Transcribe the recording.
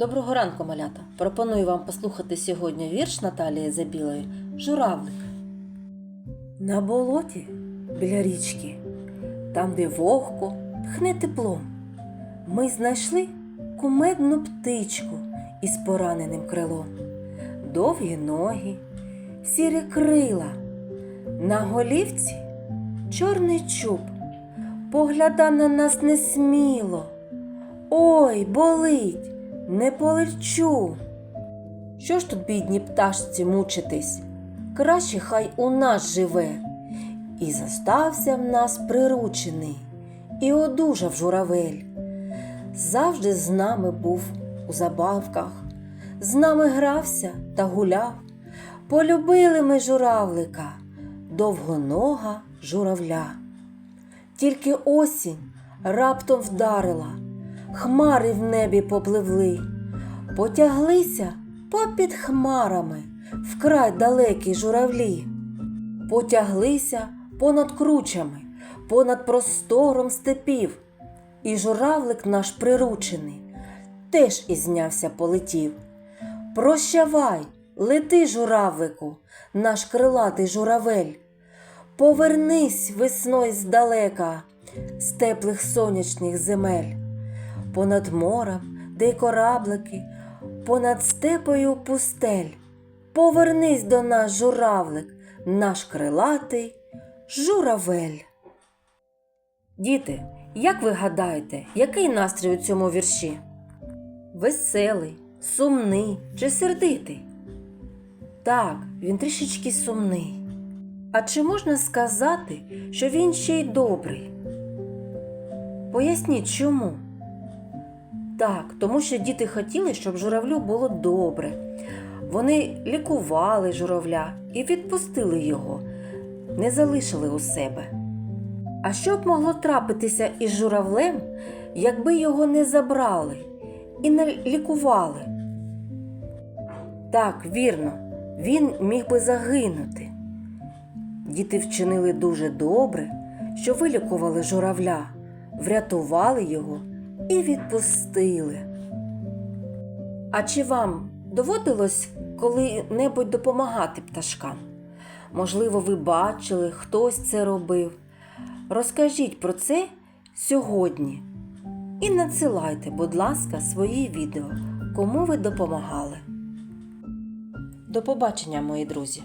Доброго ранку, малята! Пропоную вам послухати сьогодні вірш Наталії Забілої Журавлик. На болоті біля річки, там, де вогко тхне теплом, ми знайшли кумедну птичку із пораненим крилом, довгі ноги, сірі крила, на голівці чорний чуб, погляда на нас несміло. Ой, болить, не полечу. Що ж тут, бідні пташці, мучитись? Краще хай у нас живе. І зостався в нас приручений, і одужав журавель. Завжди з нами був у забавках, з нами грався та гуляв. Полюбили ми журавлика, довгонога журавля. Тільки осінь раптом вдарила, хмари в небі попливли, потяглися попід хмарами вкрай далекі журавлі, потяглися понад кручами, понад простором степів, і журавлик наш приручений теж ізнявся полетів. Прощавай, лети, журавлику, наш крилатий журавель. Повернись весною здалека, з теплих сонячних земель, понад морем, де й кораблики, понад степою пустель. Повернись до нас, журавлик, наш крилатий журавель. Діти, як ви гадаєте, який настрій у цьому вірші? Веселий, сумний чи сердитий? Так, він трішечки сумний. А чи можна сказати, що він ще й добрий? Поясніть чому? Так, тому що діти хотіли, щоб журавлю було добре. Вони лікували журавля і відпустили його, не залишили у себе. А що б могло трапитися із журавлем, якби його не забрали і не лікували? Так, вірно, він міг би загинути. Діти вчинили дуже добре, що вилікували журавля, врятували його і відпустили. А чи вам доводилось коли-небудь допомагати пташкам? Можливо, ви бачили, хтось це робив. Розкажіть про це сьогодні і надсилайте, будь ласка, свої відео, кому ви допомагали. До побачення, мої друзі!